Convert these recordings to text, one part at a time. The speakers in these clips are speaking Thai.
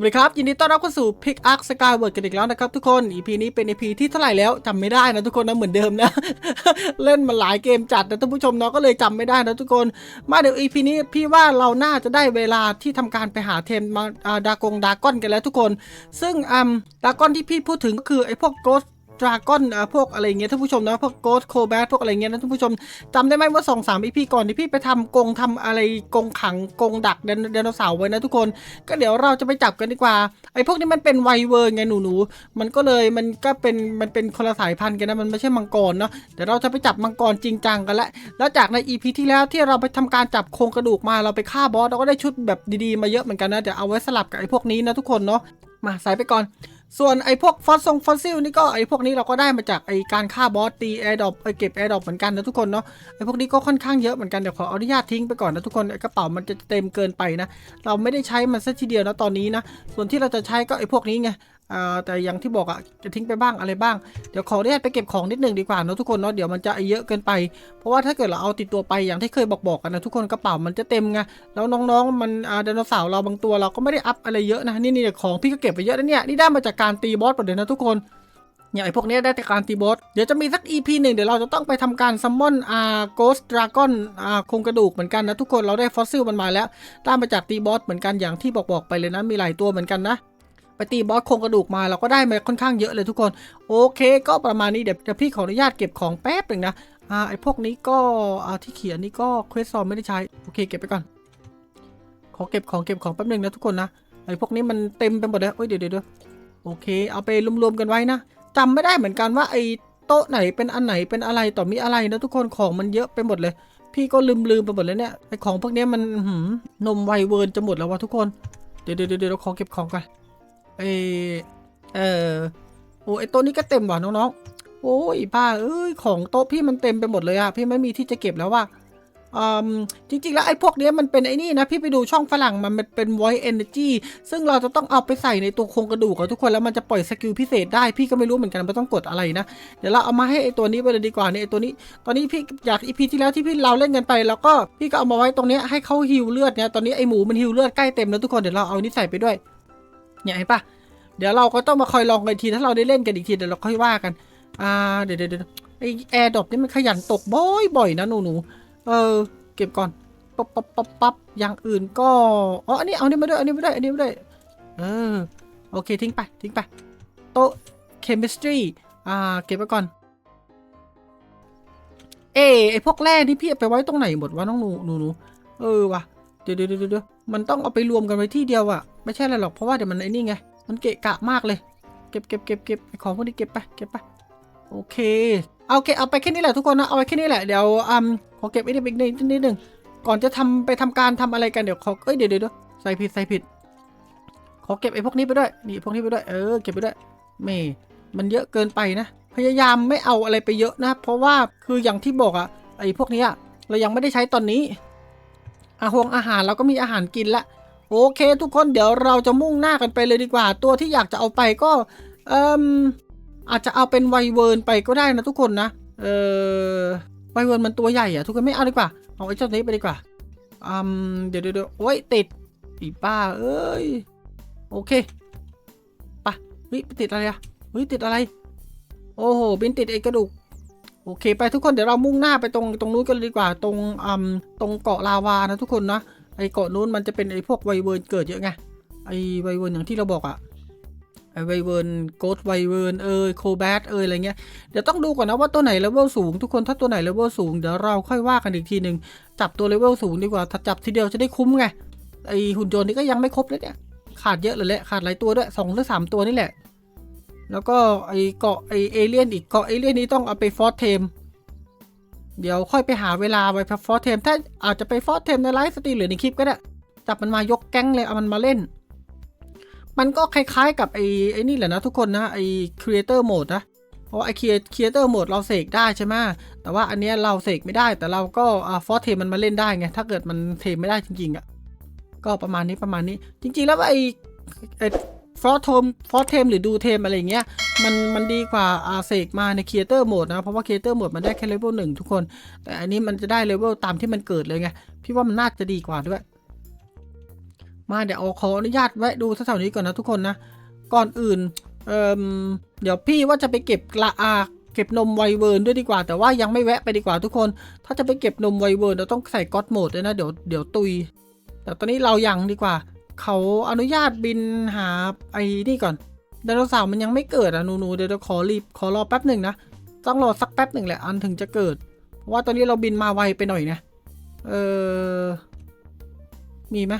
วัสดีครับ ยินดีต้อนรับเข้าสู่ Pick Up Skyward กันอีกแล้วนะครับทุกคน EP นี้เป็น EP ที่เท่าไหร่แล้วจำไม่ได้นะทุกคนนะเหมือนเดิมนะ เล่นมาหลายเกมจัดนะท่านผู้ชมเนาะก็เลยจำไม่ได้นะทุกคน มาเดี๋ยว EP นี้พี่ว่าเราน่าจะได้เวลาที่ทำการไปหาเทมมาอ่าดากงดากอนกันแล้วทุกคน ซึ่งอัมดากอนที่พี่พูดถึงก็คือไอ้พวก Ghost ดราก้อนอ่าพวกอะไรเงี้ยท่านผู้ชมนะพวกโกสโคแบทพวกอะไรเงี้ยนะท่านผู้ชมจำได้ไหมว่าสองสามอีพีก่อนที่พี่ไปทำกงทำอะไรกงขังกงดักไดนไดโนเสาร์ไว้นะทุกคน ก็เดี๋ยวเราจะไปจับกันดีกว่าไอ้พวกนี้มันเป็นไวเวอร์ไงหนูหนูๆมันก็เลยมันก็เป็นมันเป็นคนละสายพันธุ์กันนะมันไม่ใช่มังกรเนาะเดี๋ยวเราจะไปจับมังกรจริงจังกันแล้วแล้วจากในอีพีที่แล้วที่เราไปทำการจับโครงกระดูกมาเราไปฆ่าบอสเราก็ได้ชุดแบบดีๆมาเยอะเหมือนกันนะเดี๋ยวเอาไว้สลับกับไอ้พวกนี้นะทุกคนเนาะมาใส่ไปก่อน ส่วนไอ้พวกฟอสซงฟอสซิลนี่ก็ไอ้พวกนี้เราก็ได้มาจากไอ้การฆ่าบอสตีแอร์ดอปไอ้เก็บแอร์ดอปเหมือนกันนะทุกคนเนาะไอ้พวกนี้ก็ค่อนข้างเยอะเหมือนกันเดี๋ยวขออนุญาตทิ้งไปก่อนนะทุกคนไอ้กระเป๋ามันจะเต็มเกินไปนะ เราไม่ได้ใช้มันซะทีเดียวนะตอนนี้นะส่วนที่เราจะใช้ก็ไอ้พวกนี้ไง แต่อย่างที่บอกอะจะทิ้งไปบ้างอะไรบ้าง เดี๋ยวขออนุญาตไปเก็บของนิดหนึ่งดีกว่าเนอะทุกคนเนาะเดี๋ยวมันจะเยอะเกินไป เพราะว่าถ้าเกิดเราเอาติดตัวไปอย่างที่เคยบอกบอกกันนะทุกคนกระเป๋ามันจะเต็มไงแล้วน้องๆมันไดโนเสาร์เราบางตัวเราก็ไม่ได้อัพอะไรเยอะนะนี่นี่ของพี่ก็เก็บไปเยอะนะเนี่ยนี่ได้มาจากการตีบอสหมดเลยนะทุกคนเนี่ยไอพวกนี้ได้จากการตีบอส เดี๋ยวจะมีสัก EP หนึ่งเดี๋ยวเราจะต้องไปทำการซัมมอนอาโกสดราก้อนอาโครงกระดูกเหมือนกันนะทุกคนเราได้ฟอสซิลมันมาแล้ว ได้มาจากตีบอสเหมือนกันอย่างที่บอกบอกไปเลยนะมีหลายตัวเหมือนกันนะ ไปตีบอสโครงกระดูกมาเราก็ได้มาค่อนข้างเยอะเลยทุกคน โอเค ก็ประมาณนี้เดี๋ยวเดี๋ยวพี่ขออนุญาตเก็บของแป๊บหนึ่งนะอ่าไอ้พวกนี้ก็อ่าที่เขียนนี่ก็เควสซอมไม่ได้ใช้โอเคเก็บไปก่อน ขอเก็บของเก็บของแป๊บหนึ่งนะทุกคนนะไอ้พวกนี้มันเต็มไปหมดเลยเอ้ยเดี๋ยวเดี๋ยวเดี๋ยวโอเค เอาไปรวมๆกันไว้นะจำไม่ได้เหมือนกันว่าไอ้โต๊ะไหนเป็นอันไหนเป็นอะไรต่อมีอะไรนะทุกคนของมันเยอะไปหมดเลย พี่ก็ลืมลืมๆไปหมดเลยเนี่ยไอ้ของพวกนี้มันหือนมไวเวิร์นจะหมดแล้ววะทุกคนเดี๋ยวเดี๋ยวเดี๋ยวเราขอเก็บของก่อน เอเออโอ้ไอ้โต๊ะนี้ก็เต็มว่ะน้องๆ โอ้ยบ้าเอ้ยของโต๊ะพี่มันเต็มไปหมดเลยอะพี่ไม่มีที่จะเก็บแล้วว่ะอืมจริงๆ แล้วไอ้พวกนี้มันเป็นไอ้นี่นะ พี่ไปดูช่องฝรั่งมันเป็น voice energy ซึ่งเราจะต้องเอาไปใส่ในตัวโครงกระดูกอะทุกคนแล้วมันจะปล่อยสกิลพิเศษได้ พี่ก็ไม่รู้เหมือนกันว่าต้องกดอะไรนะ เดี๋ยวเราเอามาให้ไอ้ตัวนี้ไปเลยดีกว่าเนี่ยไอ้ตัวนี้ ตอนนี้พี่อยากอีพีที่แล้วที่พี่เราเล่นกันไป แล้วก็พี่ก็เอามาไว้ตรงนี้ให้เขาฮิวเลือดเนี่ยตอนนี้ไอ้หมูมันฮิวเลือดใกล้เต็มแล้วทุกคนเดี๋ยวเราเอานี่ใส่ไปด้วย เนี่ยเห็นปะเดี๋ยวเราก็ต้องมาคอยลองกันอีกที ถ้าเราได้เล่นกันอีกทีเดี๋ยวเราค่อยว่ากัน อ่า เดี๋ยวเดี๋ยวเดี๋ยวไอแอร์ดรอปนี่มันขยันตกบ่อยๆนะหนูหนูเออ เก็บก่อนปั๊บปั๊บปั๊บปั๊บอย่างอื่นก็อ๋ออันนี้เอานนี้มาด้วยอันนี้มาด้วยอันนี้มาด้วยเออโอเคทิ้งไปทิ้งไปโต๊ะ chemistry อ่าเก็บไว้ก่อน เอไอพวกแร่นี่พี่เอาไปไว้ตรงไหนหมดวะน้องหนูหนูหนูเออว่ะ ดี๋ยวเดี๋ยวเดี๋ยวเดี๋ยวมันต้องเอาไปรวมกันไว้ที่เดียวอะไม่ใช่อะไรหรอกเพราะว่าเดี๋ยวมันไอ้นี่ไง มันเกะกะมากเลย เก็บเก็บเก็บเก็บของพวกนี้เก็บไปเก็บไปโอเคเอาโอเคเอาไปแค่นี้แหละทุกคนนะเอาไว้แค่นี้แหละเดี๋ยวอืมขอเก็บไอ้นี่ไปนิดนิดนึงก่อนจะทำไปทำการทำอะไรกันเดี๋ยวขอเอ้ยเดี๋ยวเดี๋ยวเดี๋ยวใส่ผิดใส่ผิด ขอเก็บไอ้พวกนี้ไปด้วยนี่พวกนี้ไปด้วยเออเก็บไปด้วยเมมันเยอะเกินไปนะ พยายามไม่เอาอะไรไปเยอะนะ เพราะว่าคืออย่างที่บอกอะไอ้พวกนี้ยเรายังไม่ได้ใช้ตอนนี้ อาหงอาหารเราก็มีอาหารกินละ โอเค ทุกคนเดี๋ยวเราจะมุ่งหน้ากันไปเลยดีกว่า ตัวที่อยากจะเอาไปก็ เอ่มอาจจะเอาเป็นไวเวิร์นไปก็ได้นะทุกคนนะ เออไวเวิร์นมันตัวใหญ่อะทุกคนไม่เอาดีกว่า เอาไอ้เจ้านี้ไปดีกว่าอืมเดี๋ยวเดี๋ยวเดี๋ยวโอ้ยติดอีป้า เอ้ย โอเคปะเฮ้ยไปติดอะไรอะเฮ้ยติดอะไร โอ้โหบินติดไอ้กระดูก โอเค ไปทุกคนเดี๋ยวเรามุ่งหน้าไปตรงตรงนู้นกันดีกว่าตรงอืมตรงเกาะลาวานะทุกคนนะไอ้เกาะนู้นมันจะเป็นไอ้พวกไวเวิร์นเกิดเยอะไงไอ้ไวเวิร์นอย่างที่เราบอกอะไอ้ไวเวิร์นโกดไวเวิร์นเอยโคแบทเอยอะไรเงี้ยเดี๋ยวต้องดูก่อนนะว่าตัวไหนเลเวลสูงทุกคนถ้าตัวไหนเลเวลสูงเดี๋ยวเราค่อยว่ากันอีกทีหนึ่งจับตัวเลเวลสูงดีกว่าถ้าจับทีเดียวจะได้คุ้มไงไอหุ่นยนต์นี่ก็ยังไม่ครบเลยเนี่ยขาดเยอะเลยแหละขาดหลายตัวด้วยสองหรือสามตัวนี่แหละ แล้วก็ไอเกาะไอเอเลี่ยนอีกเกาะเอเลี่ยนนี้ต้องเอาไปฟอสเทม เดี๋ยวค่อยไปหาเวลาไปฟอสเทม ถ้าอาจจะไปฟอสเทมในไลฟ์สตรีมหรือในคลิปก็ได้ จับมันมายกแก๊งเลยเอามันมาเล่น มันก็คล้ายๆกับไอ้ไอ้นี่แหละนะทุกคนนะไอ้ Creator Mode นะ เพราะว่าไอ้ Creator Mode เราเสกได้ใช่ไหมแต่ว่าอันเนี้ยเราเสกไม่ได้ แต่เราก็ฟอสเทมมันมาเล่นได้ไง ถ้าเกิดมันเทมไม่ได้จริงๆอะ ก็ประมาณนี้ประมาณนี้ จริงๆแล้วไอ้ไอ ฟอสเทมฟอสเทมหรือดูเทมอะไรอย่างเงี้ยมันมันดีกว่าอาเสกมาใน Creator Mode นะ เพราะว่า Creator Mode มันได้แค่เลเวลหนึ่งทุกคน แต่อันนี้มันจะได้เลเวลตามที่มันเกิดเลยไง พี่ว่ามันน่าจะดีกว่าด้วย มาเดี๋ยวอขออนุญาตแวะดูแถวนี้ก่อนนะทุกคนนะ ก่อนอื่นเอ่มเดี๋ยวพี่ว่าจะไปเก็บละอาเก็บนมไวเวิร์นด้วยดีกว่า แต่ว่ายังไม่แวะไปดีกว่าทุกคน ถ้าจะไปเก็บนมไวเวิร์นเราต้องใส่ก๊อตโหมดด้วยนะเดี๋ยวเดี๋ยวตุย แต่ตอนนี้เรายังดีกว่า เขาอนุญาตบินหาไอ้นี่ก่อนไดโนเสาร์มันยังไม่เกิดอะหนูๆเดี๋ยวเราขอรีบขอรอแป๊บหนึ่งนะต้องรอสักแป๊บหนึ่งแหละอันถึงจะเกิด เพราะว่าตอนนี้เราบินมาไวไปหน่อยนะเออมีไหม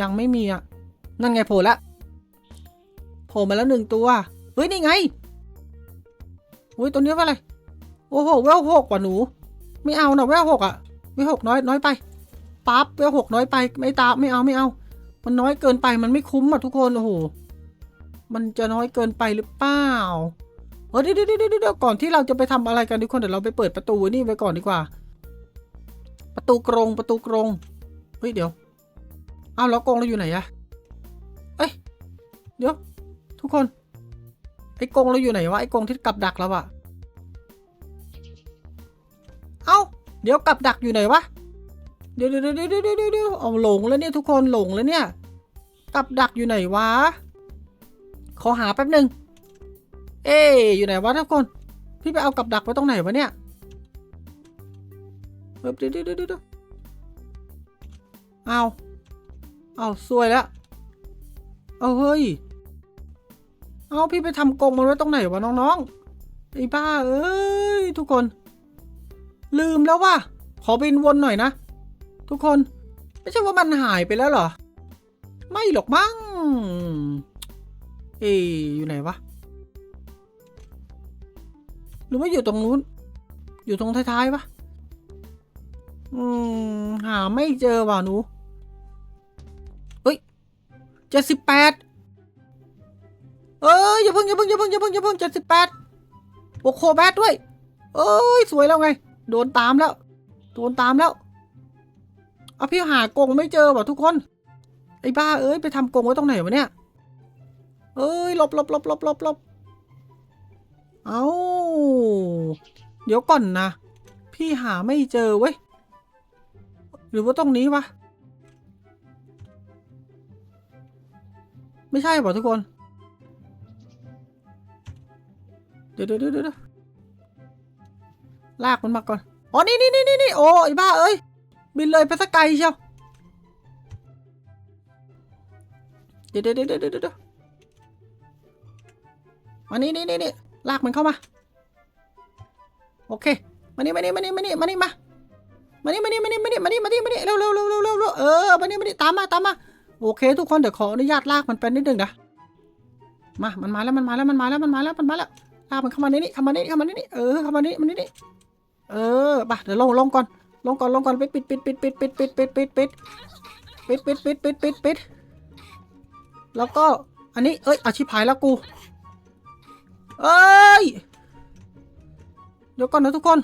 ยังไม่มีอะนั่นไงโผล่ละโผล่มาแล้วหนึ่งตัวเฮ้ยนี่ไงอุ้ยตัวนี้ว่าอะไรโอ้โหเวลหกกว่ะหนู ไม่เอานะเวลหกอะเวลหกน้อยน้อยไปปั๊บเวลหกน้อยไปไม่ตาไม่เอาไม่เอา มันน้อยเกินไปมันไม่คุ้มอะทุกคนโอ้โหมันจะน้อยเกินไปหรือเปล่าเออเดี๋ยวเดี๋ยวเดี๋ยวก่อนที่เราจะไปทำอะไรกันทุกคนเดี๋ยวเราไปเปิดประตูนี่ไว้ก่อนดีกว่า ประตูกรงประตูกรงเฮ้ยเดี๋ยวอ้าวแล้วกรงเราอยู่ไหนอะเอ้ยเดี๋ยว ทุกคนไอ้กรงเราอยู่ไหนวะไอ้กรงที่กับดักเราอะเอ้าเดี๋ยวกับดักอยู่ไหนวะ เดี๋ยวเดี๋ยวเดี๋ยวเดี๋ยวเดี๋ยวเดี๋ยวเดี๋ยวเอาหลงแล้วเนี่ยทุกคนหลงแล้วเนี่ยกับดักอยู่ไหนวะ ขอหาแป๊บหนึ่งเอ๊อยู่ไหนวะทุกคน พี่ไปเอากับดักไว้ตรงไหนวะเนี่ยเดี๋ยวเดี๋ยวเดี๋ยวเดี๋ยวเอาเอาซวยแล้วเอาเฮ้ย เอาพี่ไปทำกรงมันไว้ตรงไหนวะน้องๆไอ้บ้าเอ้ยทุกคน ลืมแล้วว่ะขอบินวนหน่อยนะ ทุกคน ไม่ใช่ว่ามันหายไปแล้วเหรอ ไม่หรอกมั้งเอ๊ะอยู่ไหนวะ หรือว่าอยู่ตรงนู้น อยู่ตรงท้ายๆปะอืม หาไม่เจอว่ะหนูเฮ้ยเจ็ดสิบแปดเอ้ยอย่าเพิ่งอย่าเพิ่งอย่าเพิ่งอย่าเพิ่งอย่าเพิ่งเจ็ดสิบแปดโอโคแบทด้วย เอ้ย สวยแล้วไง โดนตามแล้ว โดนตามแล้ว เอาพี่หากงไม่เจอว่ะทุกคน ไอ้บ้าเอ้ยไปทำกงไว้ตรงไหนวะเนี่ย เอ้ยหลบหลบหลบหลบหลบหลบเอาเดี๋ยวก่อนนะ พี่หาไม่เจอเว้ย หรือว่าตรงนี้วะ ไม่ใช่ป่ะทุกคน เดี๋ยวเดี๋ยวเดี๋ยวเดี๋ยวลากมันมาก่อน อ๋อ นี่นี่นี่นี่นี่โอ้ไอ้บ้าเอ้ย บินเลยไปสักไกลเชียวเดี๋ยวเดี๋ยวเดี๋ยวเดี๋ยวเดี๋ยวมานี่นี่นี่นี่ลากมันเข้ามา โอเค มานี่มานี่มานี่มานี่มานี่มามานี่มานี่มานี่มานี่มานี่มานี่มานี่เร็วเร็วเร็วเร็วเร็วเออมานี่มานี่ตามมาตามมาโอเค ทุกคนเดี๋ยวขออนุญาตลากมันไปนิดนึงนะมา มันมาแล้วมันมาแล้วมันมาแล้วมันมาแล้วมันมาแล้วลากมันเข้ามาในนี่เข้ามาในนี่เข้ามาในนี่เออเข้ามาในนี่มันนี่นี่เออไปเดี๋ยวลงลงก่อน ลงก่อนลงก่อนปิดปิดปิดปิดปิดปิดปิดปิดปิดปิดปิดปิดปิดปิดปิดปิดแล้วก็อันนี้เอ้ยอาชิพหายแล้วกูเอ้ยเดี๋ยวก่อนนะทุกคน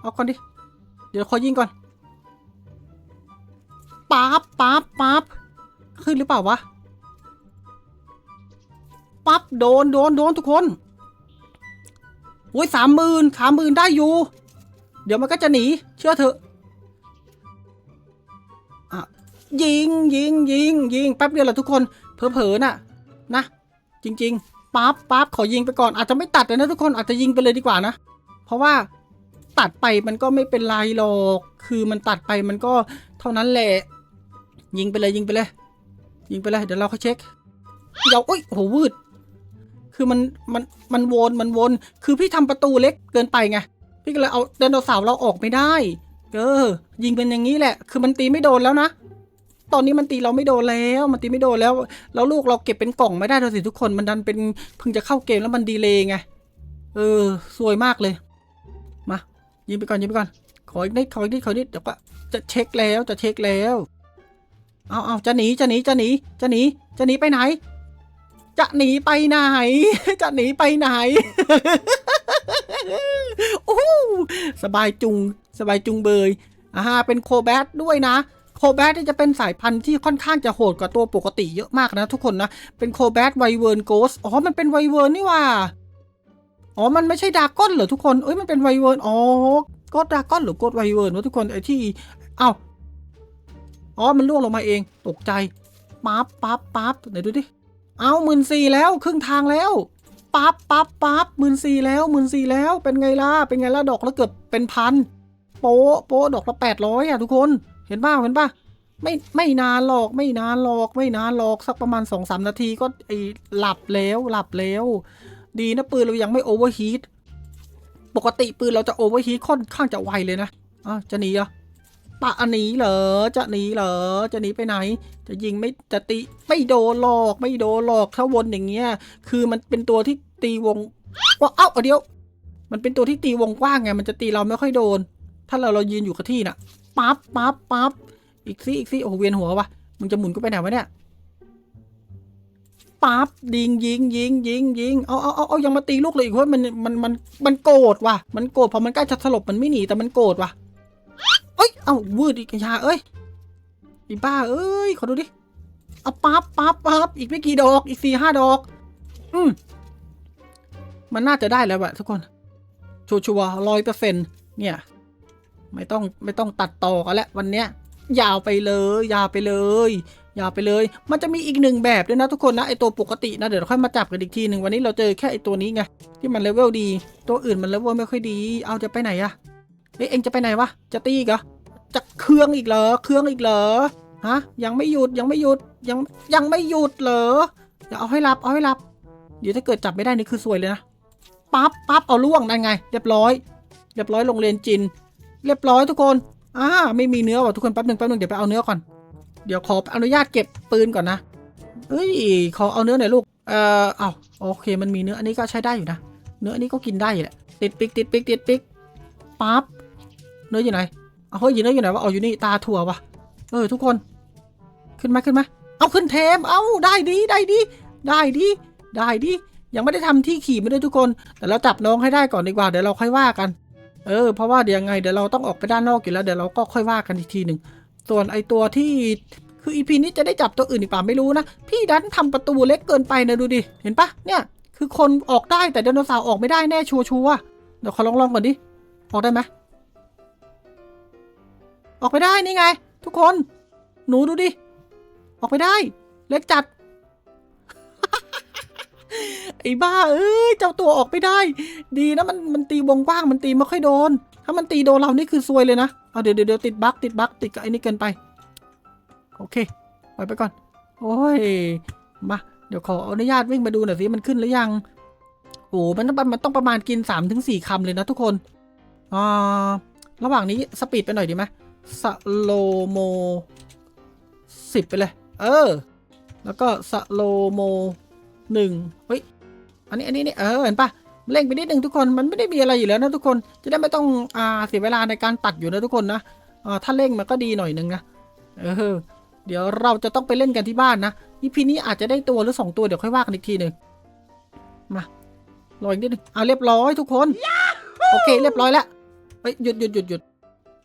เอาก่อนดิเดี๋ยวขอยิงก่อนปั๊บปั๊บปั๊บขึ้นหรือเปล่าวะปั๊บโดนโดนโดนทุกคนโอ้ยสามหมื่นสามหมื่นได้อยู่ เดี๋ยวมันก็จะหนี เชื่อเถอะอะยิงยิงยิงยิงแป๊บเดียวแหละทุกคนเผลอๆน่ะนะ จริง ๆปั๊บปั๊บขอยิงไปก่อนอาจจะไม่ตัดเลยนะทุกคนอาจจะยิงไปเลยดีกว่านะ เพราะว่าตัดไปมันก็ไม่เป็นไรหรอก คือมันตัดไปมันก็เท่านั้นแหละ ยิงไปเลยยิงไปเลย ยิงไปเลยเดี๋ยวเราเขาเช็คเดี๋ยวโอ้ยโอ้โหวืด คือมันมันมันวนมันวน คือพี่ทำประตูเล็กเกินไปไง พี่ก็เลยเอาไดโนเสาร์เราออกไม่ได้ เออ ยิงเป็นอย่างนี้แหละ คือมันตีไม่โดนแล้วนะ ตอนนี้มันตีเราไม่โดนแล้ว มันตีไม่โดนแล้ว แล้วลูกเราเก็บเป็นกล่องไม่ได้เลยสิทุกคน มันดันเป็นเพิ่งจะเข้าเกมแล้วมันดีเลยไง เออซวยมากเลย มา ยิงไปก่อนยิงไปก่อน ขออีกนิดขออีกนิดขออีกนิดเดี๋ยวก็จะเช็คแล้วจะเช็คแล้ว เอาเอาจะหนีจะหนีจะหนีจะหนีจะหนีไปไหน จะหนีไปไหน จะหนีไปไหน โอ้สบายจุง สบายจุงเบยอ่าเป็นโคแบทด้วยนะ โคแบทนี่จะเป็นสายพันธุ์ที่ค่อนข้างจะโหดกว่าตัวปกติเยอะมากนะทุกคนนะ เป็นโคแบทไวเวิร์นโกส อ๋อ มันเป็นไวเวิร์นนี่ว่า อ๋อ มันไม่ใช่ดาก้อนเหรอทุกคน เอ้ย มันเป็นไวเวิร์น อ๋อกดดาก้อนหรือโกดไวเวิร์นวะทุกคนไอ้ที่ เอ้า อ๋อ มันล่วงลงมาเอง ตกใจ ปั๊บปั๊บปั๊บไหนดูดิ เอาหมื่นสี่แล้วครึ่งทางแล้วปั๊บปั๊บปั๊บหมื่นสี่แล้วหมื่นสี่แล้วเป็นไงล่ะเป็นไงล่ะดอกละเกือบเป็นพันโป๊ะโป๊ะดอกละแปดร้อยอะทุกคนเห็นป่ะเห็นป่ะไม่ไม่นานหรอกไม่นานหรอกไม่นานหรอกสักประมาณสองสามนาทีก็ไอหลับแล้วหลับแล้ว ดีนะปืนเรายังไม่โอเวอร์ฮีทปกติปืนเราจะโอเวอร์ฮีทค่อนข้างจะไวเลยนะอะจะหนีเหรอ ปะอันหนีเหรอ จะหนีเหรอ จะหนีไปไหน จะยิงไม่จะตีไม่โดนหรอกไม่โดนหรอกถ้าวนอย่างเงี้ย คือมันเป็นตัวที่ตีวงว่าเอ้าเดี๋ยว มันเป็นตัวที่ตีวงกว้างไง มันจะตีเราไม่ค่อยโดน ถ้าเราเรายืนอยู่กับที่น่ะ ปั๊บปั๊บปั๊บ อีกซิอีกซิโอ้เวียนหัววะมึงจะหมุนก็ไปไหนวะเนี่ย ปั๊บยิงยิงยิงยิงยิงเอาเอาเอาเอายังมาตีลูกเลยอีกเว่ามันมันมันมันโกรธว่ะ มันโกรธพอมันใกล้จะสลบมันไม่หนีแต่มันโกรธว่ะ เอ้าวืดอีกไอ้ชาเอ้ยอีบ้าเอ้ย ขอดูดิ เอาปั๊บปั๊บปั๊บอีกไม่กี่ดอก อีกสี่ห้าดอก อืม มันน่าจะได้แล้วอะทุกคน ชัวร์ร้อยเปอร์เซ็นเนี่ย ไม่ต้องไม่ต้องตัดต่อกันแล้ววันเนี้ย ยาวไปเลย ยาวไปเลย ยาวไปเลย มันจะมีอีกหนึ่งแบบด้วยนะทุกคนนะ ไอตัวปกตินะ เดี๋ยวเราค่อยมาจับกันอีกทีหนึ่งวันนี้เราเจอแค่ไอตัวนี้ไง ที่มันเลเวลดี ตัวอื่นมันเลเวลไม่ค่อยดี เอาจะไปไหนอะเอ้ยเอ็งจะไปไหนวะ จะตีอีกเหรอ จะเครื่องอีกเหรอเครื่องอีกเหรอฮะยังไม่หยุดยังไม่หยุดยังยังไม่หยุดเหรออย่าเอาให้รับเอาให้รับเดี๋ยวถ้าเกิดจับไม่ได้นี่คือซวยเลยนะปั๊บปั๊บเอาล่วงนั่นไง เรียบร้อย เรียบร้อยโรงเรียนจิน เรียบร้อยทุกคนอ่าไม่มีเนื้อว่ะทุกคนแป๊บหนึ่งแป๊บหนึ่งเดี๋ยวไปเอาเนื้อก่อนเดี๋ยวขออนุญาตเก็บปืนก่อนนะเฮ้ยขอเอาเนื้อหน่อยลูกเอ่อเอาโอเคมันมีเนื้ออันนี้ก็ใช้ได้อยู่นะเนื้ออันนี้ก็กินได้อยู่แหละติดปิกติดปิกติดปิกปั๊บเนื้ออยู่ไหน เอาเฮ้ยเนื้ออยู่ไหนวะเอาอยู่นี่ตาถั่ววะเออทุกคน ขึ้นมาขึ้นมา เอาขึ้นเทม เอาได้ดีได้ดี ได้ดีได้ดียังไม่ได้ทำที่ขี่ไม่ได้วยทุกคน แต่เราจับน้องให้ได้ก่อนดีกว่าเดี๋ยวเราค่อยว่ากัน เออเพราะว่าเดี๋ยวยังไงเดี๋ยวเราต้องออกไปด้านนอกอยู่แล้วเดี๋ยวเราก็ค่อยว่ากันอีกทีหนึ่งส่วนไอตัวที่คืออีพีนี้จะได้จับตัวอื่นอีกป่าไม่รู้นะ พี่ดันทำประตูเล็กเกินไปนะดูดิเห็นปะเนี่ย คือคนออกได้แต่ไดโนเสาร์ออกไม่ได้แน่ชัวร์ๆเดี๋ยวขอลองลองก่อนดิออกได้ไหม ออกไปได้นี่ไง ทุกคน หนูดูดิ ออกไปได้ เล็กจัด ไอ้บ้า เอ้ย เจ้าตัวออกไม่ได้ ดีนะมันมันตีวงกว้างมันตีไม่ค่อยโดน ถ้ามันตีโดนเรานี่คือซวยเลยนะ เอาเดี๋ยวเดี๋ยวติดบั๊กติดบั๊กติดกับไอ้นี่เกินไป โอเคปล่อยไปก่อน โอ้ย มา เดี๋ยวขออนุญาตวิ่งมาดูหน่อยสิมันขึ้นหรือยังโอ้มันต้องมันต้องประมาณกิน3าถึงสคำเลยนะทุกคนอ่าระหว่างนี้สปีดไปหน่อยดีไหม สโลโมสิบไปเลย เออ แล้วก็สโลโมหนึ่งเฮ้ย อันนี้ อันนี้นี่ เออ เห็นปะเร่งไปนิดนึงทุกคน มันไม่ได้มีอะไรอยู่แล้วนะทุกคน จะได้ไม่ต้องอ่าเสียเวลาในการตัดอยู่นะทุกคนนะอ่าถ้าเร่งมันก็ดีหน่อยนึงนะ เออ เดี๋ยวเราจะต้องไปเล่นกันที่บ้านนะ อีพีนี้อาจจะได้ตัวหรือสองตัวเดี๋ยวค่อยว่ากันอีกทีหนึ่งมารออีกนิดนึงเอาเรียบร้อยทุกคน โอเค เรียบร้อยแล้วเฮ้ยหยุดหยุดหยุดหยุด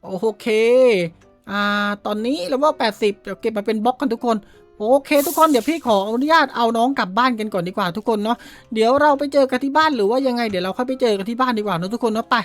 โอเค อ่า ตอนนี้เราว่า80 เดี๋ยวเก็บมาเป็นบล็อกกันทุกคน โอเค ทุกคนเดี๋ยวพี่ขออนุญาตเอาน้องกลับบ้านกันก่อนดีกว่าทุกคนเนาะ เดี๋ยวเราไปเจอกันที่บ้านหรือว่ายังไงเดี๋ยวเราค่อยไปเจอกันที่บ้านดีกว่าเนะทุกคนเนาะไป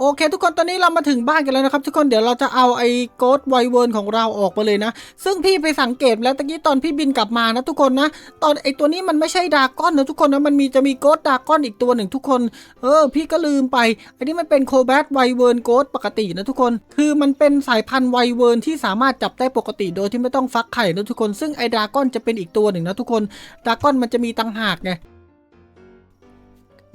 โอเค ทุกคนตอนนี้เรามาถึงบ้านกันแล้วนะครับ ทุกคนเดี๋ยวเราจะเอาไอ้โกดไวเวิร์นของเราออกมาเลยนะ ซึ่งพี่ไปสังเกตแล้วตะกี้ตอนพี่บินกลับมานะทุกคนนะ ตอนไอ้ตัวนี้มันไม่ใช่ดาก้อนนะทุกคนนะมันมีจะมีโกดดาก้อนอีกตัวหนึ่งทุกคน เออ พี่ก็ลืมไป อันนี้มันเป็นโคแบทไวเวิร์นโกดปกตินะทุกคน คือมันเป็นสายพันธุ์ไวเวิร์นที่สามารถจับได้ปกติโดยที่ไม่ต้องฟักไข่นะทุกคน ซึ่งไอ้ดาก้อนจะเป็นอีกตัวหนึ่งนะทุกคนดาก้อนมันจะมีตังหากไง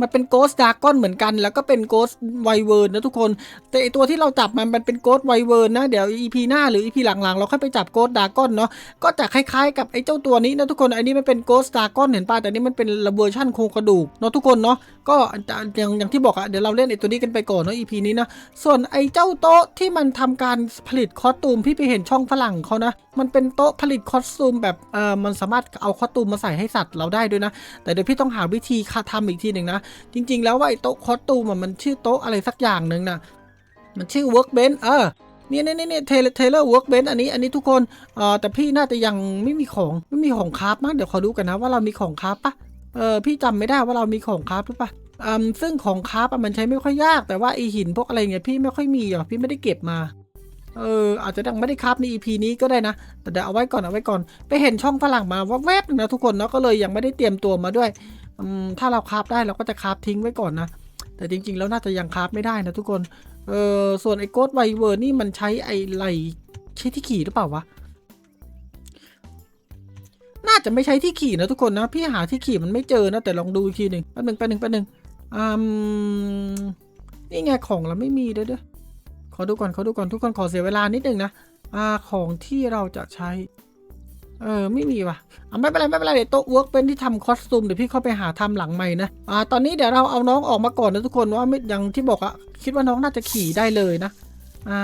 มันเป็นโกสดากอนเหมือนกัน แล้วก็เป็นโกสไวเวิร์นนะทุกคน แต่ไอตัวที่เราจับมันมันเป็นโกสไวเวิร์นนะเดี๋ยวอีพีหน้าหรืออีพีหลังๆ เราค่อยไปจับโกสดากอนเนาะก็จะคล้ายๆ กับไอเจ้าตัวนี้นะทุกคนอันนี้มันเป็นโกสดากอนเห็นป่ะแต่นี้มันเป็นเวอร์ชันโครงกระดูกเนาะทุกคนเนาะก็อย่างอย่างที่บอกอะเดี๋ยวเราเล่นไอตัวนี้กันไปก่อนเนาะอีพีนี้นะ ส่วนไอเจ้าโต๊ะที่มันทำการผลิตคอสตูมพี่ไปเห็นช่องฝรั่งเขานะ มันเป็นโต๊ะผลิตคอสตูมแบบเออมันสามารถเอาคอสตูมมาใส่ให้สัตว์เราได้ด้วยนะ แต่เดี๋ยวพี่ต้องหาวิธีค่ะทำอีกทีหนึ่งนะ จริง ๆ แล้วว่าไอโต๊ะคอสตูมมันชื่อโต๊ะอะไรสักอย่างหนึ่งนะมันชื่อ workbench เออเนี่ยเนี่ยเนี่ยเทเลเทเลอร์เวิร์กเบนอันนี้อันนี้ทุกคนเอ่อแต่พี่น่าจะยังไม่มีของไม่มีของคราฟมั้งเดี๋ยวขอดูกันนะว่าเรามีของคราฟปะ เออพี่จำไม่ได้ว่าเรามีของคราฟหรือปะอืมซึ่งของคราฟมันใช้ไม่ค่อยยาก แต่ว่าไอหินพวกอะไรเงี้ยพี่ไม่ค่อยมีอะพี่ไม่ได้เก็บมา เออ อาจจะยังไม่ได้คราฟใน EP นี้ก็ได้นะ แต่เดี๋ยวเอาไว้ก่อนเอาไว้ก่อน ไปเห็นช่องฝรั่งมาว่าแวบนะทุกคนเนาะก็เลยยังไม่ได้เตรียมตัวมาด้วยอืมถ้าเราคราฟได้เราก็จะคราฟทิ้งไว้ก่อนนะ แต่จริง ๆ แล้วน่าจะยังคราฟไม่ได้นะทุกคน เออส่วนไอโกดไวเวอร์นี่มันใช้ไอไหลใช้ที่ขี่หรือเปล่าวะ น่าจะไม่ใช้ที่ขี่นะทุกคนนะ พี่หาที่ขี่มันไม่เจอนะแต่ลองดูอีกทีหนึ่งแป๊บหนึ่งแป๊บหนึ่งแป๊บหนึ่งอืมนี่ไงของเราไม่มีเด้อเด้อขอดูก่อนขอดูก่อนทุกคนขอเสียเวลานิดหนึ่งนะอ่าของที่เราจะใช้ เออไม่มีว่ะอะไม่เป็นไรไม่เป็นไรเดี๋ยวโต๊ะเวิร์กเป็นที่ทำคอสตูมเดี๋ยวพี่เข้าไปหาทำหลังใหม่นะอ่าตอนนี้เดี๋ยวเราเอาน้องออกมาก่อนนะทุกคนว่าไม่อย่างที่บอกอะคิดว่าน้องน่าจะขี่ได้เลยนะอ่า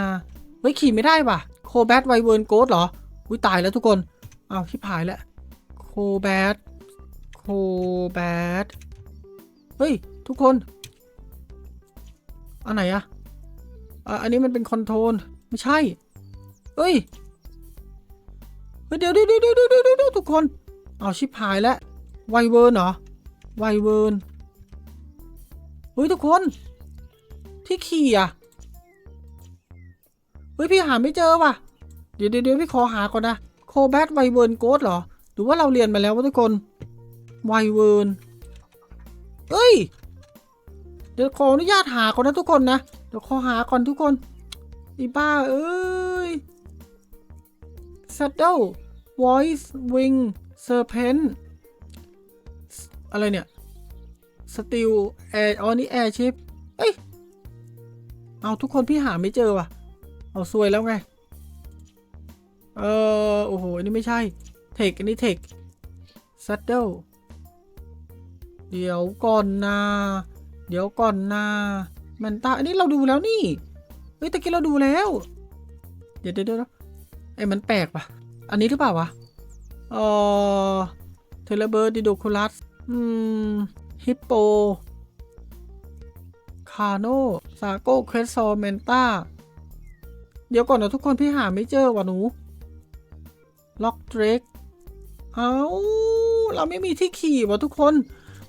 เฮ้ยขี่ไม่ได้ว่ะโคแบทไวเวิร์นโกดเหรออุ้ยตายแล้วทุกคนอ้าวชิบหายแล้ว คแบทโคแบทเฮ้ย ทุกคน อันไหนอะอะอันนี้มันเป็นคอนโทรลไม่ใช่เฮ้ยเฮ้ย เดี๋ยวเดี๋ยวเดี๋ยวเดี๋ยวเดี๋ยวทุกคน เอาชิบหายแล้วไวเวิร์นเหรอ ไวเวิร์นเฮ้ยทุกคน ที่ขี่อะเฮ้ยพี่หาไม่เจอว่ะเดี๋ยวเดี๋ยวเดี๋ยวพี่ขอหาก่อนนะ โคแบทไวเวิร์นโกดเหรอ หรือว่าเราเรียนมาแล้ววะทุกคนไวเวิร์นเอ้ย เดี๋ยวขออนุญาตหาก่อนนะทุกคนนะ เดี๋ยวขอหาก่อนทุกคนอีบ้าเอ้ย Saddle Voice Wing Serpent อะไรเนี่ย Steel Air อ๋อนี่ Air Ship เอ้ย เอาทุกคนพี่หาไม่เจอว่ะ เอาซวยแล้วไง เออโอ้โหอันนี้ไม่ใช่ เทคอันนี้เทค saddle เดี๋ยวก่อนนะเดี๋ยวก่อนนะแมนตาอันนี้เราดูแล้วนี่ เฮ้ยตะกี้เราดูแล้ว เดี๋ยวเดี๋ยวเดี๋ยวไอ้ยมันแปลกปะอันนี้หรือเปล่าวะเออเทเลเบอร์ดิโดคูลัสอืมฮิปโป คาโนซาโกเครสโซเมนตาเดี๋ยวก่อนนะทุกคนพี่หาไม่เจอว่ะหนู ล็อกเดรก เอาเราไม่มีที่ขี่ว่ะทุกคน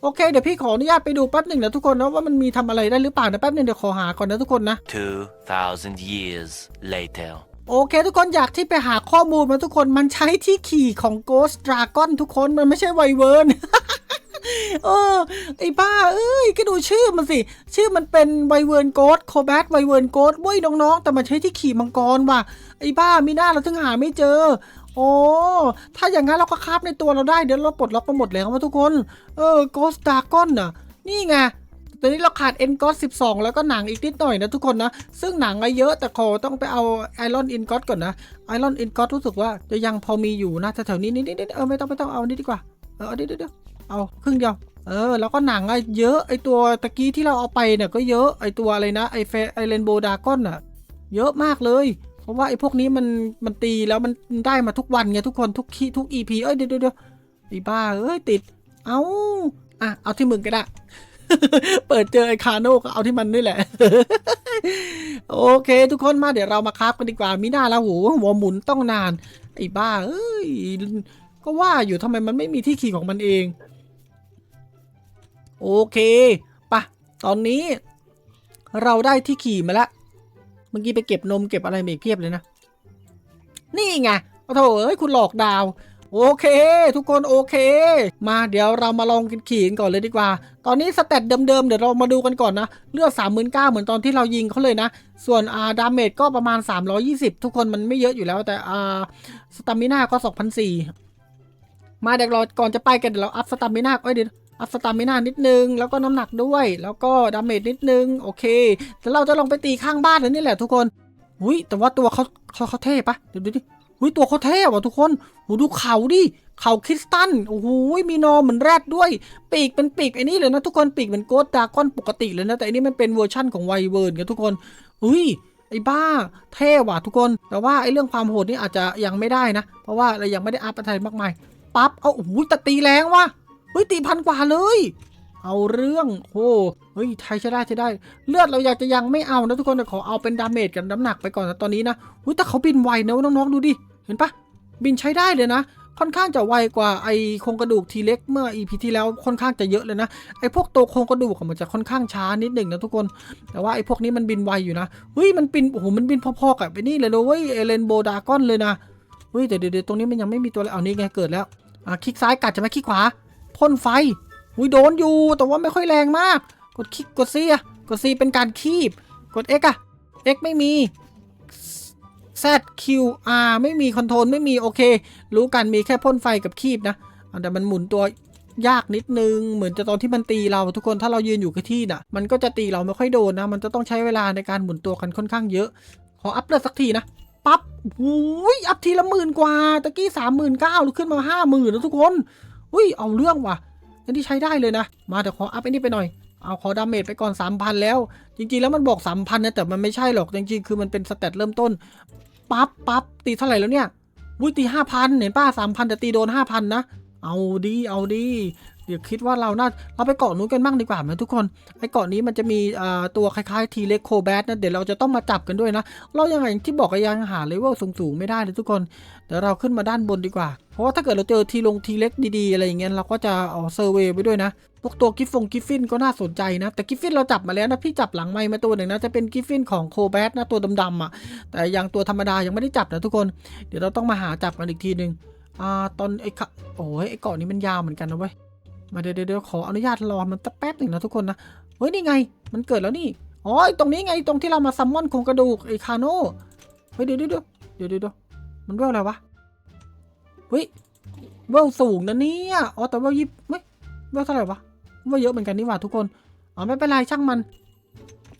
โอเค เดี๋ยวพี่ขออนุญาตไปดูแป๊บหนึ่งนะทุกคนนะว่ามันมีทำอะไรได้หรือเปล่านะแป๊บหนึ่งเดี๋ยวขอหาก่อนนะทุกคนนะ2,000 years later. โอเค ทุกคนอยากที่ไปหาข้อมูลมาทุกคนมันใช้ที่ขี่ของ Ghost Dragon ทุกคนมันไม่ใช่ไวเวิร์นเออไอ้บ้า เอ้ยก็ดูชื่อมันสิ ชื่อมันเป็นไวเวิร์นโกดโคแบทไวเวิร์นโกดเว้ยน้องๆ แต่มันใช้ที่ขี่มังกรว่ะไอ้บ้ามีหน้าเราถึงหาไม่เจอ โอ้ ถ้าอย่างนั้นเราก็คาบในตัวเราได้ เดี๋ยวเราปลดล็อกมาหมดแล้วว่าทุกคน เออ Ghost Dragon น่ะ นี่ไงตอนนี้เราขาด N g o t 12แล้วก็หนังอีกนิดหน่อยนะทุกคนนะ ซึ่งหนังอะเยอะแต่ขอต้องไปเอา Iron In g o t ก่อนนะ Iron In g o t รู้สึกว่าจะยังพอมีอยู่นะแถวๆนี้นิดๆเออไม่ต้องไม่ต้องเอานี่ดีกว่าเออเดี๋ยวเดี๋ยวเอาครึ่งเดียวเออแล้วก็หนังอะเยอะไอตัวตะกี้ที่เราเอาไปเนี่ยก็เยอะไอตัวอะไรนะไอเฟไอเรนโบดากอนอะเยอะมากเลย ราะว่าไอ้พวกนี้มันมันตีแล้วมันได้มาทุกวันไงทุกคนทุกคีทุก EP เอ้ยเดี๋ยวเดี๋ยวเดี๋ยวไอ้บ้าเอ้ยติด เอาอะเอาที่มึงก็ได้ เปิดเจอไอ้คาโน่ก็เอาที่มันนี่แหละ โอเค ทุกคนมาเดี๋ยวเรามาคราฟกันดีกว่ามีหน้าแล้วหูหัวหมุนต้องนาน ไอ้บ้า เอ้ยก็ว่าอยู่ทำไมมันไม่มีที่ขี่ของมันเอง โอเคปะตอนนี้ เราได้ที่ขี่มาแล้ว เมื่อกี้ไปเก็บนมเก็บอะไรมาอีกเพียบเลยนะ นี่ไงโอ้โถเอ้ยคุณหลอกดาว โอเค ทุกคนโอเค มาเดี๋ยวเรามาลองกันขี่กันก่อนเลยดีกว่า ตอนนี้สเตตเดิมๆเดี๋ยวเรามาดูกันก่อนนะ เลือด3 9 0 0 0เหมือนตอนที่เรายิงเขาเลยนะ ส่วนอาดาเมจก็ประมาณ 320 ทุกคนมันไม่เยอะอยู่แล้วแต่อาสตามิน่าก็2,004มาเดี๋ยวเราก่อนจะไปกันเดี๋ยวเราอัพสตามิน่าเอ้ยเดี๋ยว อัพสตามินานิดนึง แล้วก็น้ำหนักด้วย แล้วก็ดาเมจนิดนึง โอเคแล้วเราจะลองไปตีข้างบ้านเลยนี่แหละทุกคนหุยแต่ว่าตัวเขาเขาเขาเท่ปะเดี๋ยวดูดิหุยตัวเขาเท่ว่ะทุกคนหูดูเขาดิเขาคริสตัลโอ้โหมีนอเหมือนแรดด้วย ปีกเป็นปีกไอ้นี่เลยนะทุกคนปีกเหมือนโกดดากอนปกติเลยนะแต่อันนี้มันเป็นเวอร์ชั่นของไวเวิร์นกันทุกคนอุ้ยไอ้บ้าเท่ว่ะทุกคน แต่ว่าไอ้เรื่องความโหดนี่อาจจะยังไม่ได้นะ เพราะว่าเรายังไม่ได้อัพอะไรมากมาย ปั๊บ เอาโอ้โหแต่ตีแรงว่ะ เฮ้ยตีพันกว่าเลย เอาเรื่องโอ้เฮ้ยไทยใช้ได้ใช้ได้ เลือดเราอยากจะยังไม่เอานะทุกคนแต่ขอเอาเป็นดาเมจกับน้ำหนักไปก่อนนะตอนนี้นะอุ้ยแต่เขาบินไวนะน้องๆดูดิเห็นปะบินใช้ได้เลยนะค่อนข้างจะไวกว่าไอโครงกระดูกทีเล็กเมื่อ EP ที่แล้วค่อนข้างจะเยอะเลยนะไอพวกตัวโครงกระดูกอะมันจะค่อนข้างช้านิดหนึ่งนะทุกคน แต่ว่าไอพวกนี้มันบินไวอยู่นะเฮ้ยมันบินโอ้โหมันบินพอๆกับไอ้นี่เลยเว้ยเอเลนโบดากอนเลยนะเฮ้ยแต่เดี๋ยวตรงนี้มันยังไม่มีตัวอะไรเอานี่ไงเกิดแล้วอะคลิกซ้ายกัดจะไหมคลิกขวา พ่นไฟอุ้ยโดนอยู่ แต่ว่าไม่ค่อยแรงมาก กดคลิกกดซีอะกดซีเป็นการคีบ กด X อะ X ไม่มี Z Q R ไม่มีคอนโทรลไม่มีโอเค รู้กันมีแค่พ่นไฟกับคีบนะ แต่มันหมุนตัวยากนิดนึง เหมือนจะตอนที่มันตีเราทุกคนถ้าเรายืนอยู่กับที่น่ะ มันก็จะตีเราไม่ค่อยโดนนะ มันจะต้องใช้เวลาในการหมุนตัวกันค่อนข้างเยอะ ขออัพเลือดสักทีนะปั๊บหูยอัพทีละหมื่นกว่าตะกี้สามหมื่นเก้าหรือขึ้นมาห้าหมื่นแล้วทุกคน อุ้ยเอาเรื่องว่ะอันนี้ใช้ได้เลยนะ มาเดี๋ยวขออัพไอ้นี่ไปหน่อย เอาขอดาเมจไปก่อน 3,000 แล้ว จริงๆแล้วมันบอก 3,000นะแต่มันไม่ใช่หรอก จริงๆ คือมันเป็นสเตตเริ่มต้น ปั๊บปั๊บตีเท่าไหร่แล้วเนี่ยวุ้ยตี5,000เห็นป้า3,000แต่ตีโดน5,000นะ เอาดีเอาดี เดี๋ยวคิดว่าเราน่าเราไปเกาะนู้นกันบ้างดีกว่าไหมทุกคนไอ้เกาะนี้มันจะมีตัวคล้ายๆทีเล็กโคแบทนะเดี๋ยวเราจะต้องมาจับกันด้วยนะ เรายังไงที่บอกก็ยังหาเลเวลสูงๆไม่ได้เลยทุกคนเดี๋ยวเราขึ้นมาด้านบนดีกว่า เพราะว่าถ้าเกิดเราเจอทีลงทีเล็กดีๆอะไรอย่างเงี้ยเราก็จะเอาเซอร์เวย์ไปด้วยนะพวกตัวกิฟฟงกิฟฟินก็น่าสนใจนะ แต่กิฟฟินเราจับมาแล้วนะ พี่จับหลังไมค์มาตัวหนึ่งนะ จะเป็นกิฟฟินของโคแบทนะ ตัวดำๆอะ แต่ยังตัวธรรมดายังไม่ได้จับนะทุกคน เดี๋ยวเราต้องมาหาจับกันอีกทีหนึ่งอ่าตอนไอ้ขะโอ้ยไอ้เกาะนี้มันยาวเหมือนกันนะเว้ย มาเดี๋ยวเดี๋ยวขออนุญาตรอมันสักแป๊บหนึ่งนะทุกคนนะ เฮ้ยนี่ไง มันเกิดแล้วนี่อ๋อตรงนี้ไงตรงที่เรามาซัมมอนโครงกระดูกไอ้คาโน่เฮ้ยเดี๋ยวเดี๋ยวเดี๋ยวเดี๋ยวเดี๋ยวเดี๋ยวมันเวลอะไรวะเฮ้ยเวลสูงนะเนี่ยอ๋อแต่เวลยิบไม่เวลเท่าไหร่วะเวลเยอะเหมือนกันนี่หว่าทุกคนอ๋อไม่เป็นไรช่างมัน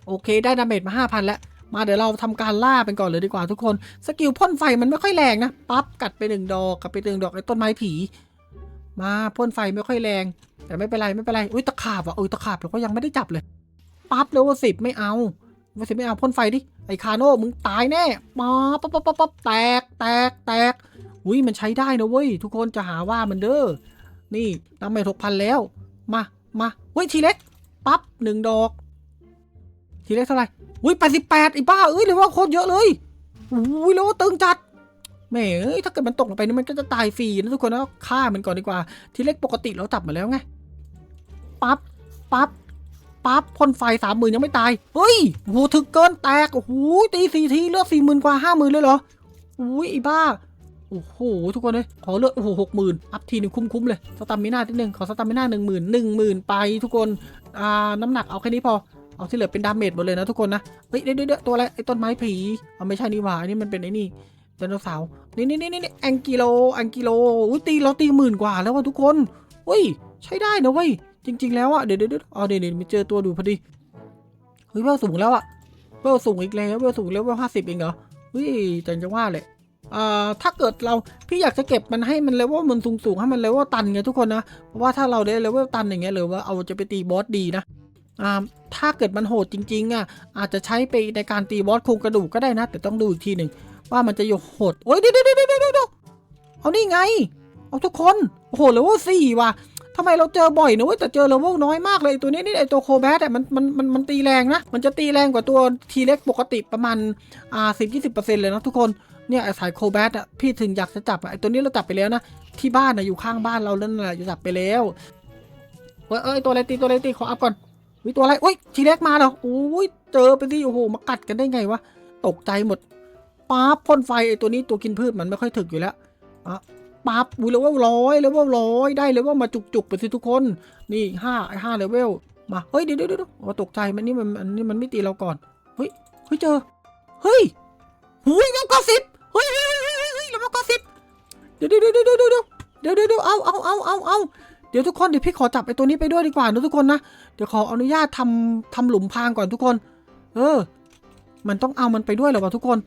โอเคได้ดาเมจมาห้าพันแล้วมาเดี๋ยวเราทำการล่าไปก่อนเลยดีกว่าทุกคน สกิลพ่นไฟมันไม่ค่อยแรงนะ ปั๊บกัดไปหนึ่งดอกกัดไปหนึ่งดอกไอ้ต้นไม้ผี มาพ่นไฟไม่ค่อยแรง แต่ไม่เป็นไรไม่เป็นไรอุ้ยตะขาบอะเออตะขาบเราก็ยังไม่ได้จับเลยปั๊บเลเวลสิบไม่เอาเลเวลสิบไม่เอาพ่นไฟดิไอคาโน่มึงตายแน่มาปั๊บปั๊บปั๊บปั๊บแตกแตกแตกอุ้ยมันใช้ได้นะเว้ยทุกคนจะหาว่ามันเด้อนี่ดาเมจหกพันแล้ว มามาเฮ้ยทีเล็กปั๊บหนึ่งดอก ทีเล็กเท่าไหร่อุ้ยแปดสิบแปดไอ้บ้าเอ้ยเลยว่าโคตรเยอะเลยอุ้ยแล้วว่าตึงจัด แหม่เอ้ยถ้าเกิดมันตกลงไปนี่มันก็จะตายฟรีนะทุกคนนะฆ่ามันก่อนดีกว่า ทีเล็กปกติเราจับมาแล้วไง ปั๊บ ปั๊บ ปั๊บพ่นไฟสามหมื่นยังไม่ตาย เฮ้ยโหถึกเกินแตก โอ้โห ตีสี่ทีเลือดสี่หมื่นกว่าห้าหมื่นเลยเหรออุ้ยอ้บ้า โอ้โห ทุกคนเลย ขอเลือดโอ้โหหกหมื่นอัพทีหนึ่งคุ้มๆเลย สตามิน่าทีหนึ่งขอสตามิน่าหนึ่งหมื่นหนึ่งหมื่นไปทุกคน อ่า น้ำหนักเอาแค่นี้พอเอาที่เหลือเป็นดาเมจหมดเลยนะทุกคนนะ เฮ้ยเดี๋ยวเดี๋ยวตัวอะไรไอ้ต้นไม้ผีเอาไม่ใช่นี่หว่าอันนี้มันเป็นไอ้นี่ ไดโนเสาร์นี่นี่นี่นี่แองกิโลแองกิโลอุ้ยตีเราตีหมื่นกว่าแล้วว่ะทุกคนเฮ้ยใช้ได้นะเว้ยจริง ๆ แล้วอะเดี๋ยวเดี๋ยวเดี๋ยวอ๋อเดี๋ยวเดี๋ยวมีเจอตัวดูพอดีเฮ้ยเวลสูงแล้วอะเวลสูงอีกแล้วเวลสูงแล้วเวลห้าสิบเองเหรอเฮ้ยจังจะว่าเลยอ่าถ้าเกิดเราพี่อยากจะเก็บมันให้มันเลเวลมันสูงสูงๆให้มันเลเวลตันไงทุกคนนะเพราะว่าถ้าเราได้เลเวลตันอย่างเงี้ยหรือว่าเอาจะไปตีบอสดีนะอ่าถ้าเกิดมันโหดจริง ๆ อะอาจจะใช้ไปในการตีบอสโครงกระดูกก็ได้นะ แต่ต้องดูอีกทีหนึ่ง ว่ามันจะโหดโอ้ยเดี๋ยวเดี๋ยวเดี๋ยวเดี๋ยวเอานี่ไง เอาทุกคนโอ้โหเลเวลสี่ว่ะทำไมเราเจอบ่อยนะเว้ยแต่เจอเลเวลน้อยมากเลยตัวนี้นี่ไอตัวโคแบทอะมันมันมันมันตีแรงนะ มันจะตีแรงกว่าตัวทีเล็กปกติประมาณอ่าสิบยี่สิบเปอร์เซ็นต์เลยนะทุกคนเนี่ยไอสายโคแบทอะพี่ถึงอยากจะจับไอตัวนี้เราจับไปแล้วนะที่บ้านนะอยู่ข้างบ้านเรานั่นแหละจะจับไปแล้วเว้ยเอ้ยตัวอะไรตีตัวอะไรตีขออัพก่อนวิตัวอะไรอุ้ยทีเล็กมาเหรอโอ้ยเจอไปที่โอ้โหมากัดกันได้ไงวะตกใจหมด ปั๊บพ่นไฟไอตัวนี้ตัวกินพืชมันไม่ค่อยถึกอยู่แล้วอะปั๊บบูเลเวลร้อยเลเวลร้อยได้เลเวลมาจุกๆไปสิทุกคน นี่ห้าห้าเลเวลมาเฮ้ยเดี๋ยวเดี๋ยวโอ้ตกใจมันนี่มันอันนี้มันไม่ตีเราก่อนเฮ้ยเฮ้ยเจอเฮ้ยหุยแล้วก็สิบเฮ้ยเฮ้ยเฮ้ยเลเวก็สิบเดี๋ยวเดี๋ยวเดี๋ยวเดี๋ยวเดี๋ยวเดี๋ยวเดี๋ยวเอาเอาเอาเอาเอาเดี๋ยวทุกคนเดี๋ยวพี่ขอจับไอตัวนี้ไปด้วยดีกว่านะทุกคนนะเดี๋ยวขออนุญาตทำทำหลุมพางก่อนทุกคน เออ มันต้องเอามันไปด้วยหรอวะทุกคน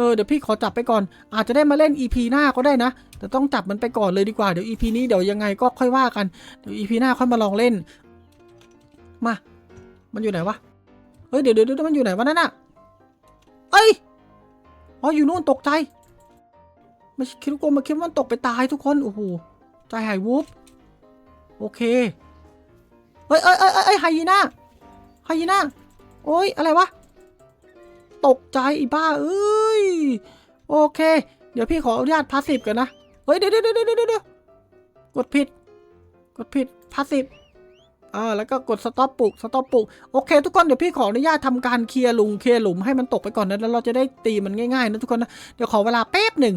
ออเดี๋ยวพี่ขอจับไปก่อน อาจจะได้มาเล่น EP หน้าก็ได้นะ แต่ต้องจับมันไปก่อนเลยดีกว่า เดี๋ยว EP นี้เดี๋ยวยังไงก็ค่อยว่ากัน เดี๋ยว EP หน้าค่อยมาลองเล่น มา มันอยู่ไหนวะ เฮ้ยเดี๋ยวเดี๋ยวมันอยู่ไหนวะนั่นน่ะ เอ้ย อ๋ออยู่นู่นตกใจ ไม่คิดว่ามาคิดว่ามันตกไปตายทุกคน โอ้โห ใจหายวูบ โอเคเอ้ยเอ้ยเอ้ยเอ้ยเอ้ยไฮยีน่าไฮยีน่าโอ้ยอะไรวะ ตกใจอีบ้าเอ้ย โอเค เดี๋ยวพี่ขออนุญาตพาสซีฟกันนะ เฮ้ยเดี๋ยวเดี๋ยวเดี๋ยวเดี๋ยวเดี๋ยวกดผิด กดผิดพาสซีฟอ่าแล้วก็กดสต็อปปลูกสต็อปปลูกโอเค ทุกคนเดี๋ยวพี่ขออนุญาตทำการเคลียร์หลุมเคลียร์หลุมให้มันตกไปก่อนนะแล้วเราจะได้ตีมันง่ายๆนะทุกคนนะเดี๋ยวขอเวลาแป๊บหนึ่ง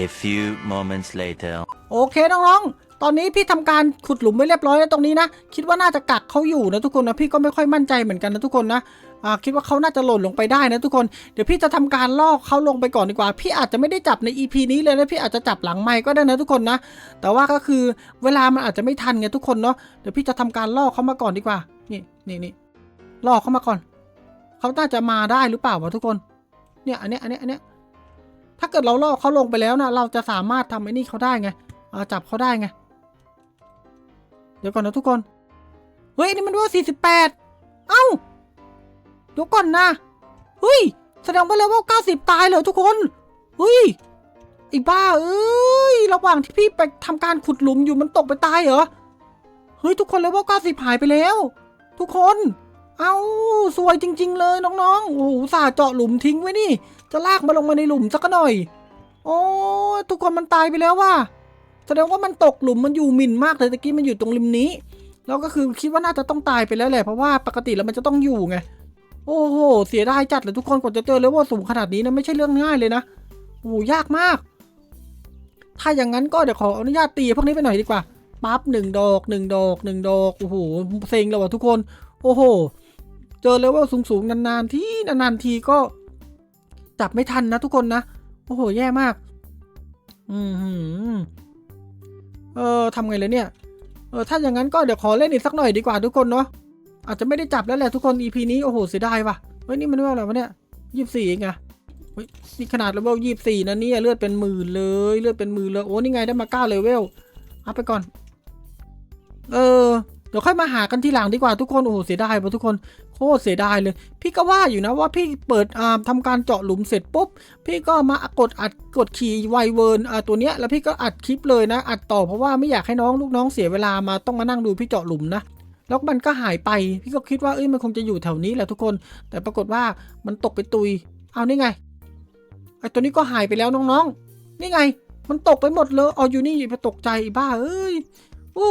A few moments later. โอเคน้องๆ ตอนนี้พี่ทำการขุดหลุมไว้เรียบร้อยแล้วตรงนี้นะ คิดว่าน่าจะกักเขาอยู่นะทุกคนนะ พี่ก็ไม่ค่อยมั่นใจเหมือนกันนะทุกคนนะอ่า คิดว่าเขาน่าจะหล่นลงไปได้นะทุกคน เดี๋ยวพี่จะทำการลอกเขาลงไปก่อนดีกว่า พี่อาจจะไม่ได้จับใน EP นี้เลยนะ พี่อาจจะจับหลังไมค์ก็ได้นะทุกคนนะ แต่ว่าก็คือเวลามันอาจจะไม่ทันไงทุกคนเนาะ เดี๋ยวพี่จะทำการลอกเขามาก่อนดีกว่า นี่นี่นี่ลอกเขามาก่อน เขาน่าจะมาได้หรือเปล่าวะทุกคน เนี่ยอันเนี้ยอันเนี้ยอันเนี้ย ถ้าเกิดเราลอกเขาลงไปแล้วนะเราจะสามารถทำไอ้นี่เขาได้ไงจับเขาได้ไง เดี๋ยวก่อนนะทุกคน เฮ้ยนี่มันว่าสี่สิบแปดเอ้า เดี๋ยวก่อนนะเฮ้ย แสดงว่าเลเวลเก้าสิบตายเลยทุกคนเฮ้ยไอ้บ้าเอ้ยระหว่างที่พี่ไปทำการขุดหลุมอยู่มันตกไปตายเหรอเฮ้ยทุกคนเลเวลเก้าสิบหายไปแล้ว ทุกคน เอ้าสวยจริง ๆ เลยน้องๆโอ้โหสาเจาะหลุมทิ้งไว้นี่ จะลากมาลงมาในหลุมสักหน่อยโอ้ทุกคนมันตายไปแล้วว่ะแสดงว่ามันตกหลุมมันอยู่หมิ่นมากเลยตะกี้มันอยู่ตรงริมนี้ แล้วก็คือคิดว่าน่าจะต้องตายไปแล้วแหละเพราะว่าปกติแล้วมันจะต้องอยู่ไง โอ้โห เสียดายจัดเลยทุกคนกว่าจะเจอเลเวลสูงขนาดนี้นะไม่ใช่เรื่องง่ายเลยนะโอ้ยากมาก ถ้าอย่างนั้นก็เดี๋ยวขออนุญาตตีพวกนี้ไปหน่อยดีกว่าปั๊บหนึ่งดอกหนึ่งดอกหนึ่งดอกโอ้โหเซ็งแล้วว่ะทุกคน โอ้โห เจอเลเวลสูงๆนานๆที่นานๆทีก็จับไม่ทันนะทุกคนนะโอ้โห แย่มาก อืมหืมเออทำไงเลยเนี่ยเออถ้าอย่างนั้นก็เดี๋ยวขอเล่นอีกสักหน่อยดีกว่าทุกคนเนาะ อาจจะไม่ได้จับแล้วแหละทุกคน EP นี้โอ้โหเสียดายว่ะเฮ้ยนี่มันเรื่องอะไรวะเนี่ยยี่สิบสี่เองอะเฮ้ยนี่ขนาดเลเวลยี่สิบสี่นะเนี่ยเลือดเป็นหมื่นเลยเลือดเป็นหมื่นเลยโอ้นี่ไงได้มาเก้าเลเวลเอาไปก่อน เออเดี๋ยวค่อยมาหากันทีหลังดีกว่าทุกคนโอ้โหเสียดายว่ะทุกคนโคตรเสียดายเลย พี่ก็ว่าอยู่นะว่าพี่เปิดอ่าทำการเจาะหลุมเสร็จปุ๊บ พี่ก็มากดอัดกดขี่ไวเวิร์นอ่าตัวเนี้ยแล้วพี่ก็อัดคลิปเลยนะ อัดต่อเพราะว่าไม่อยากให้น้องลูกน้องเสียเวลามาต้องมานั่งดูพี่เจาะหลุมนะ แล้วมันก็หายไป พี่ก็คิดว่าเอ้ยมันคงจะอยู่แถวนี้แหละทุกคน แต่ปรากฏว่ามันตกไปตุย เอานี่ไงไอตัวนี้ก็หายไปแล้วน้องๆ นี่ไง มันตกไปหมดเลยเอาอยู่นี่ไปตกใจอีบ้าเอ้ยอู้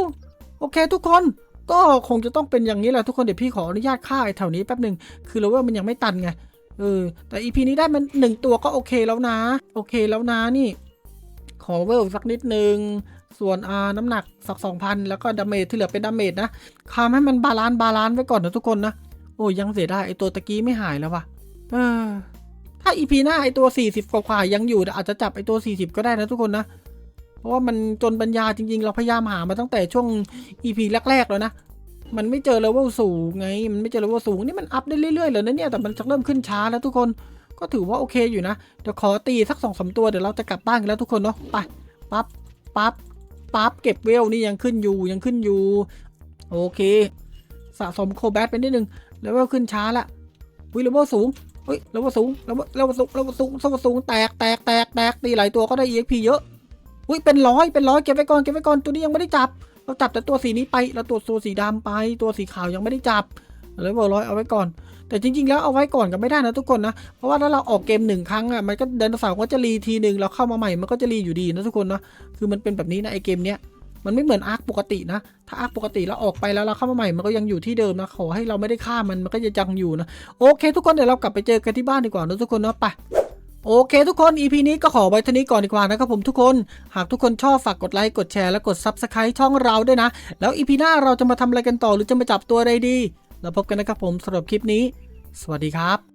โอเคทุกคนก็คงจะต้องเป็นอย่างนี้แหละทุกคนเดี๋ยวพี่ขออนุญาตฆ่าไอ้แถวนี้แป๊บหนึ่งคือเราว่ามันยังไม่ตันไงเออแต่อีพีนี้ได้มันหนึ่งตัวก็โอเคแล้วนะ โอเคแล้วนะนี่ ขอเวลสักนิดนึง ส่วนอาน้ำหนักสักสองพันแล้วก็ดาเมจที่เหลือเป็นดาเมจนะคามให้มันบาลานซ์บาลานซ์ไว้ก่อนนะทุกคนนะ โอ้ยังเสียดายไอตัวตะกี้ไม่หายแล้ววะเออถ้าอีพีหน้าไอตัว 40 กว่าๆยังอยู่อาจจะจับไอตัว 40 ก็ได้นะทุกคนนะเพราะว่ามันจนปัญญาจริง ๆ เราพยายามหามาตั้งแต่ช่วง EP แรกๆแล้วนะมันไม่เจอเลเวลสูงไง มันไม่เจอเลเวลสูงนี่มันอัพได้เรื่อยๆเลยนะเนี่ย แต่มันจะเริ่มขึ้นช้าแล้วทุกคน ก็ถือว่าโอเคอยู่นะ เดี๋ยวขอตีสักสองสามตัว เดี๋ยวเราจะกลับบ้านกันแล้วทุกคนเนาะ ไป ปั๊บ ปั๊บ ปั๊บเก็บเวลนี่ยังขึ้นอยู่ยังขึ้นอยู่ โอเค สะสมโคแบทไปนิดนึงเลเวลขึ้นช้าละอุ้ยเลเวลสูงเฮ้ยเลเวลสูงเลเวลเลเวลสูงเลเวลสูงเลเวลสูงแตกแตกแตกแตกตีหลายตัวก็ได้ EXP เยอะอุ้ยเป็นร้อยเป็นร้อยเก็บไว้ก่อนเก็บไว้ก่อนตัวนี้ยังไม่ได้จับ เราจับแต่ตัวสีนี้ไปแล้วตัวตัวสีดำไป ตัวสีขาวยังไม่ได้จับเลเวลร้อยเอาไว้ก่อน แต่จริง ๆ แล้วเอาไว้ก่อนก็ไม่ได้นะทุกคนนะ เพราะว่าถ้าเราออกเกมหนึ่งครั้งอะมันก็เดินเสาร์ก็จะรีทีหนึ่งเราเข้ามาใหม่มันก็จะรีอยู่ดีนะทุกคนนะคือมันเป็นแบบนี้นะไอเกมเนี้ยมันไม่เหมือนอาร์คปกตินะ ถ้าอาร์คปกติเราออกไปแล้วเราเข้ามาใหม่ มันก็ยังอยู่ที่เดิมนะ ขอให้เราไม่ได้ฆ่ามัน มันก็จะยังอยู่นะ โอเค ทุกคนเดี๋ยวเรากลับไปเจอกันที่บ้านดีกว่านะทุกคนเนาะ ไป โอเค ทุกคน EP นี้ก็ขอไว้เท่านี้ก่อนดีกว่านะครับผมทุกคน หากทุกคนชอบฝากกดไลค์ กดแชร์ และกด Subscribe ช่องเราด้วยนะ แล้ว EP หน้าเราจะมาทำอะไรกันต่อ หรือจะมาจับตัวอะไรดี แล้วพบกันนะครับผมสำหรับคลิปนี้ สวัสดีครับ